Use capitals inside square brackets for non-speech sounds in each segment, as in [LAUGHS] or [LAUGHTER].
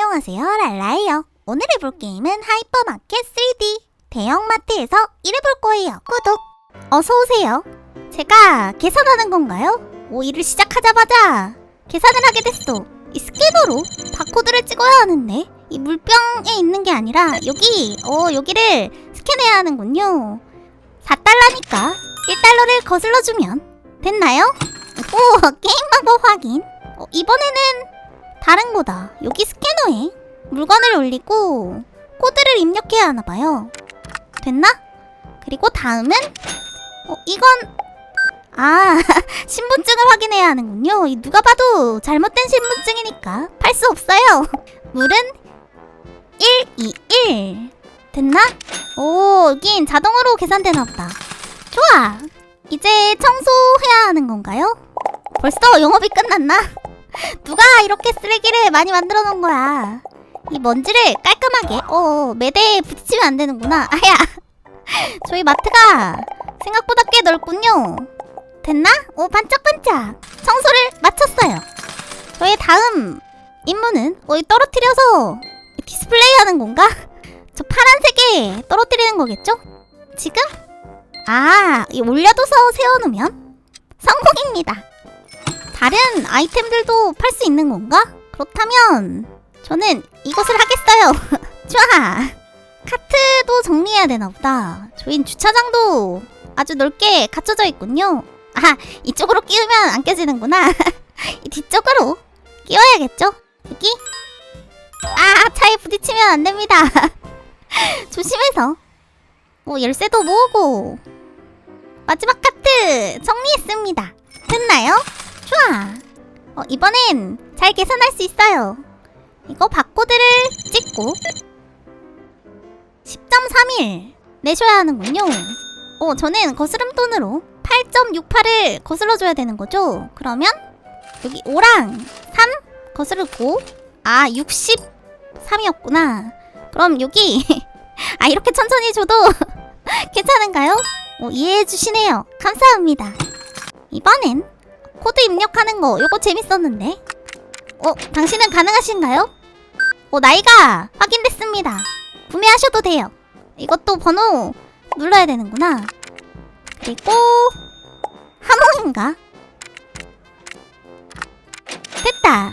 안녕하세요 랄라예요. 오늘 해볼 게임은 하이퍼마켓 3D 대형마트에서 일해볼 거예요. 구독 어서오세요. 제가 계산하는 건가요? 오 일을 시작하자마자 계산을 하게 됐어. 이 스캐너로 바코드를 찍어야 하는데 이 물병에 있는 게 아니라 여기 어 여기를 스캔해야 하는군요. 4달러니까 1달러를 거슬러주면 됐나요? 오 [LAUGHS] 게임 방법 확인. 어, 이번에는 다른 거다. 여기 스캐너에 물건을 올리고 코드를 입력해야 하나 봐요. 됐나? 그리고 다음은 어 이건 아 [LAUGHS] 신분증을 확인해야 하는군요. 이 누가 봐도 잘못된 신분증이니까 팔 수 없어요. [LAUGHS] 물은 121 됐나? 오 여긴 자동으로 계산되나 보다. 좋아. 이제 청소해야 하는 건가요? 벌써 영업이 끝났나? 누가 이렇게 쓰레기를 많이 만들어 놓은 거야? 이 먼지를 깔끔하게 어 매대에 부딪히면 안 되는구나. [LAUGHS] 아야. 저희 마트가 생각보다 꽤 넓군요. 됐나? 오 반짝반짝. 청소를 마쳤어요. 저의 다음 임무는 어디 떨어뜨려서 디스플레이 하는 건가? 저 파란색에 떨어뜨리는 거겠죠? 지금? 아, 이 올려둬서 세워놓으면 성공입니다. 다른 아이템들도 팔 수 있는 건가? 그렇다면 저는 이것을 하겠어요. [LAUGHS] 좋아. 카트도 정리해야 되나 보다. 저희 주차장도 아주 넓게 갖춰져 있군요. 아, 이쪽으로 끼우면 안 깨지는구나. [LAUGHS] 이 뒤쪽으로 끼워야겠죠? 여기? 아, 차에 부딪히면 안 됩니다. [LAUGHS] 조심해서. 뭐 열쇠도 모으고 마지막 카트 정리했습니다. 됐나요? 좋아. 어, 이번엔 잘 계산할 수 있어요. 이거 바코드를 찍고 10.31 내셔야 하는군요. 어, 저는 거스름 돈으로 8.68을 거슬러 줘야 되는 거죠. 그러면 여기 5랑 3 거스르고 아 63이었구나. 그럼 여기 [LAUGHS] 아 이렇게 천천히 줘도 [LAUGHS] 괜찮은가요? 어, 이해해 주시네요. 감사합니다. 이번엔 코드 입력하는 거 요거 재밌었는데? 어 당신은 가능하신가요? 어 나이가 확인됐습니다. 구매하셔도 돼요. 이것도 번호 눌러야 되는구나. 그리고 함흥인가? 됐다.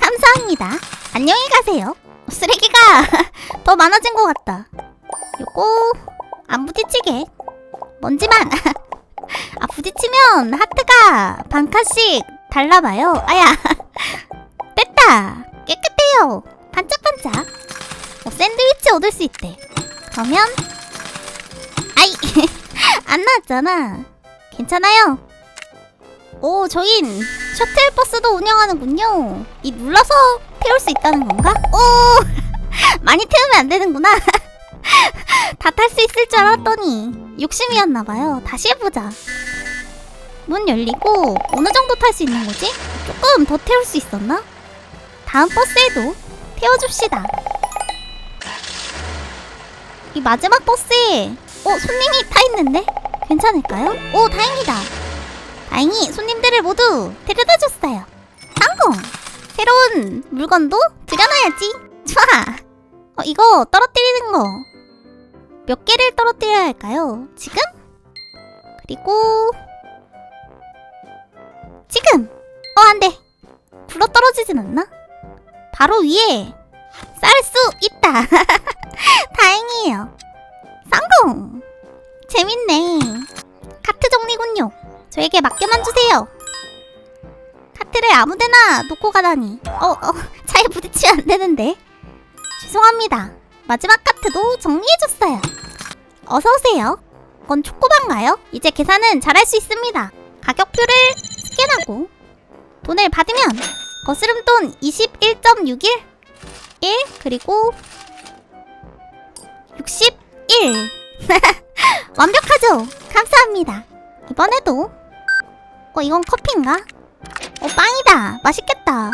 감사합니다. 안녕히 가세요. 어, 쓰레기가 [LAUGHS] 더 많아진 것 같다. 요거 안 부딪히게. 먼지만 [LAUGHS] 아 부딪히면 하트가 반 칸씩 달라봐요. 아야 [LAUGHS] 됐다 깨끗해요. 반짝반짝. 어, 샌드위치 얻을 수 있대. 그러면 아이 [LAUGHS] 안 나왔잖아. 괜찮아요. 오 저흰 셔틀버스도 운영하는군요. 이 눌러서 태울 수 있다는 건가? 오 [LAUGHS] 많이 태우면 안 되는구나. [LAUGHS] 다 탈 수 있을 줄 알았더니 욕심이었나봐요. 다시 해보자. 문 열리고 어느 정도 탈 수 있는 거지? 조금 더 태울 수 있었나? 다음 버스에도 태워줍시다. 이 마지막 버스에 어 손님이 타 있는데 괜찮을까요? 오 다행이다. 다행히 손님들을 모두 데려다 줬어요. 성공! 새로운 물건도 들여놔야지. 좋아. 어 이거 떨어뜨리는 거 몇 개를 떨어뜨려야 할까요? 지금? 그리고 지금! 어, 안 돼! 굴러 떨어지진 않나? 바로 위에 쌀 수 있다! [LAUGHS] 다행이에요. 성공! 재밌네. 카트 정리군요. 저에게 맡겨만 주세요. 카트를 아무데나 놓고 가다니. 어, 어, [LAUGHS] 차에 부딪히면 안 되는데. 죄송합니다. 마지막 카트도 정리해줬어요. 어서오세요. 이건 초코바인가요? 이제 계산은 잘할 수 있습니다. 가격표를 스캔하고 돈을 받으면 거스름돈 21.61 1 그리고 61 [LAUGHS] 완벽하죠? 감사합니다. 이번에도 어 이건 커피인가? 어 빵이다. 맛있겠다.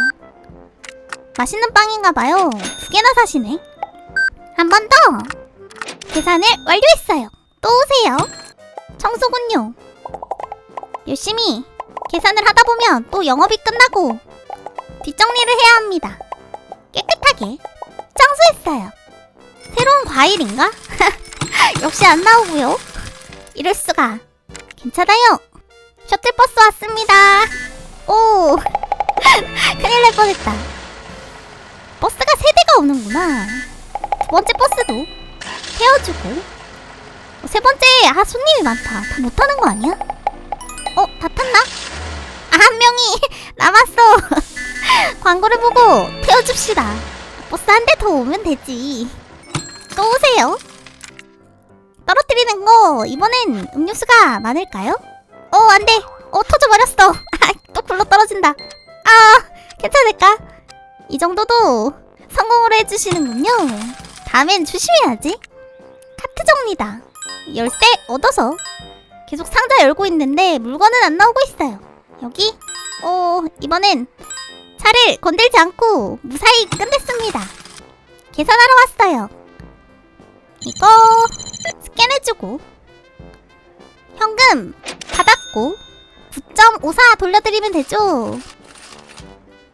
맛있는 빵인가봐요. 두 개나 사시네. 한 번 더. 계산을 완료했어요. 또 오세요. 청소군요. 열심히 계산을 하다 보면 또 영업이 끝나고 뒷정리를 해야 합니다. 깨끗 깨끗하게 청소했어요. 새로운 과일인가? [LAUGHS] 역시 안 나오고요. 이럴 수가. 괜찮아요. 셔틀버스 왔습니다. 오, [LAUGHS] 큰일 날 뻔했다. 버스가 세 대가 오는구나. 두 번째 버스도 태워주고. 어, 세 번째, 아 손님이 많다. 다 못하는 거 아니야? 어, 다 탔나? 아, 한 명이 [LAUGHS] 남았어. [LAUGHS] 광고를 보고 태워줍시다. 버스 한 대 더 오면 되지. 또 오세요. 떨어뜨리는 거 이번엔 음료수가 많을까요? 어, 안 돼. 어, 터져버렸어. [LAUGHS] 아, 또 굴러 떨어진다. 아, 괜찮을까? 이 정도도 성공으로 해주시는군요. 다음엔 조심해야지. 카트 정리다. 열쇠 얻어서 계속 상자 열고 있는데 물건은 안 나오고 있어요. 여기? 어, 이번엔 차를 건들지 않고 무사히 끝냈습니다. 계산하러 왔어요. 이거 스캔해주고 현금 받았고 9.54 돌려드리면 되죠.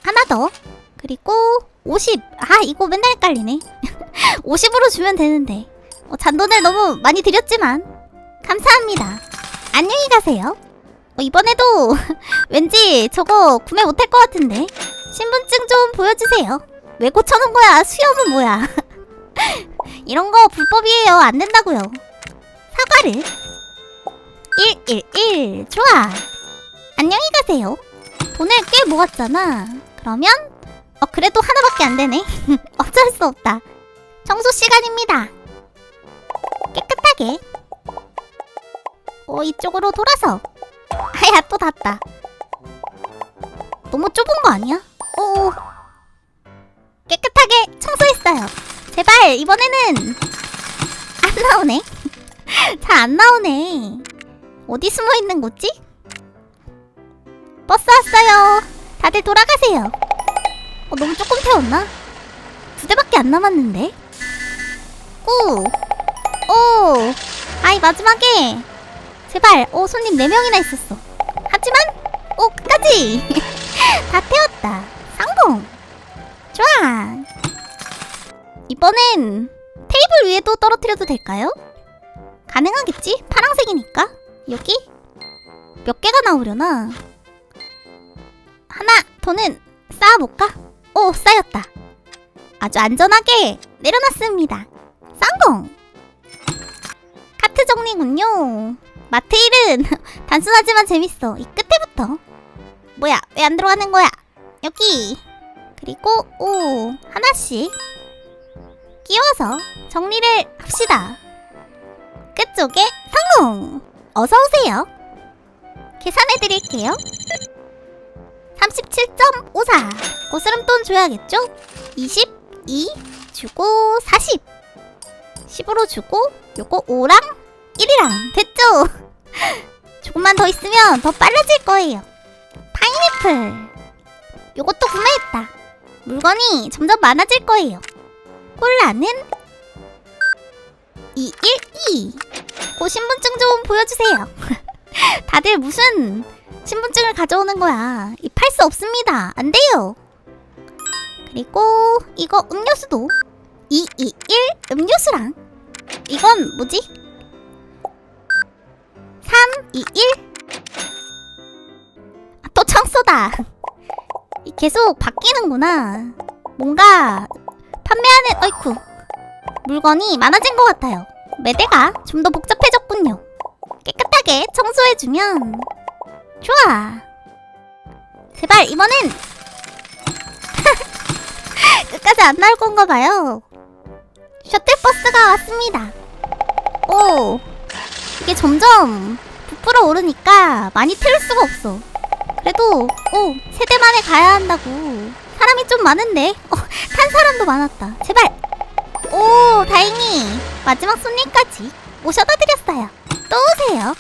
하나 더 그리고 50. 아 이거 맨날 헷갈리네. 50으로 주면 되는데 어, 잔돈을 너무 많이 드렸지만 감사합니다. 안녕히 가세요. 어, 이번에도 [LAUGHS] 왠지 저거 구매 못할 것 같은데 신분증 좀 보여주세요. 왜 고쳐놓은 거야? 수염은 뭐야? [LAUGHS] 이런 거 불법이에요. 안 된다고요. 사과를 111 좋아. 안녕히 가세요. 돈을 꽤 모았잖아. 그러면 어 그래도 하나밖에 안 되네. [LAUGHS] 어쩔 수 없다. 청소 시간입니다. 깨끗하게. 어 이쪽으로 돌아서. 아야 또 닿다. 너무 좁은 거 아니야? 오. 깨끗하게 청소했어요. 제발 이번에는 안 나오네. [LAUGHS] 잘 안 나오네. 어디 숨어 있는 거지? 버스 왔어요. 다들 돌아가세요. 어, 너무 조금 태웠나? 두 대밖에 안 남았는데. 오, 오, 아이 마지막에 제발, 오 손님 네 명이나 있었어. 하지만 오 끝까지 [LAUGHS] 다 태웠다. 성공. 좋아. 이번엔 테이블 위에도 떨어뜨려도 될까요? 가능하겠지? 파랑색이니까. 여기 몇 개가 나오려나? 하나 더는 쌓아볼까? 오 쌓였다. 아주 안전하게 내려놨습니다. 쌍공. 카트 정리군요. 마트 일은 [LAUGHS] 단순하지만 재밌어. 이 끝에부터. 뭐야? 왜 안 들어가는 거야? 여기. 그리고 오 하나씩 끼워서 정리를 합시다. 끝쪽에 성공! 어서 오세요. 계산해 드릴게요. 37.54. 고스름돈 줘야겠죠? 22 주고 40. 10으로 주고 요거 5랑 1이랑 됐죠? [LAUGHS] 조금만 더 있으면 더 빨라질 거예요. 파인애플. 요것도 구매했다. 물건이 점점 많아질 거예요. 콜라는 212. 고 신분증 좀 보여주세요. [LAUGHS] 다들 무슨 신분증을 가져오는 거야. 이 팔 수 없습니다. 안 돼요. 그리고 이거 음료수도 221 음료수랑 이건 뭐지? 321 아, 또 청소다. 이 계속 바뀌는구나. 뭔가 판매하는 어이쿠 물건이 많아진 것 같아요. 매대가 좀 더 복잡해졌군요. 깨끗하게 청소해주면 좋아. 제발 이번엔 [LAUGHS] 끝까지 안 나올 건가 봐요. 셔틀버스가 왔습니다. 오, 이게 점점 부풀어 오르니까 많이 태울 수가 없어. 그래도 오 세 대 만에 가야 한다고. 사람이 좀 많은데 어, [LAUGHS] 탄 사람도 많았다. 제발. 오 다행히 마지막 손님까지 모셔다 드렸어요. 또 오세요.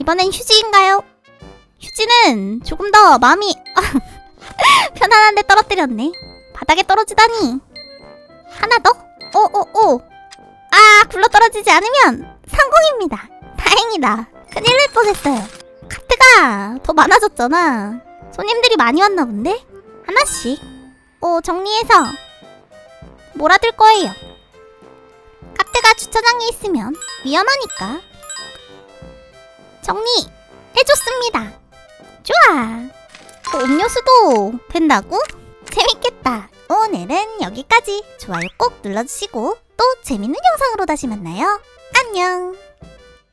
이번엔 휴지인가요? 휴지는 조금 더 마음이 [LAUGHS] 편안한데 떨어뜨렸네. 바닥에 떨어지다니. 하나 더? 오오오. 아 굴러 떨어지지 않으면 성공입니다. 다행이다. 큰일 날 뻔했어요. 카트가 더 많아졌잖아. 손님들이 많이 왔나 본데? 하나씩. 어, 정리해서 몰아들 거예요. 카페가 주차장에 있으면 위험하니까. 정리 해줬습니다. 좋아. 어, 음료수도 된다고? 재밌겠다. 오늘은 여기까지. 좋아요 꼭 눌러주시고 또 재밌는 영상으로 다시 만나요. 안녕.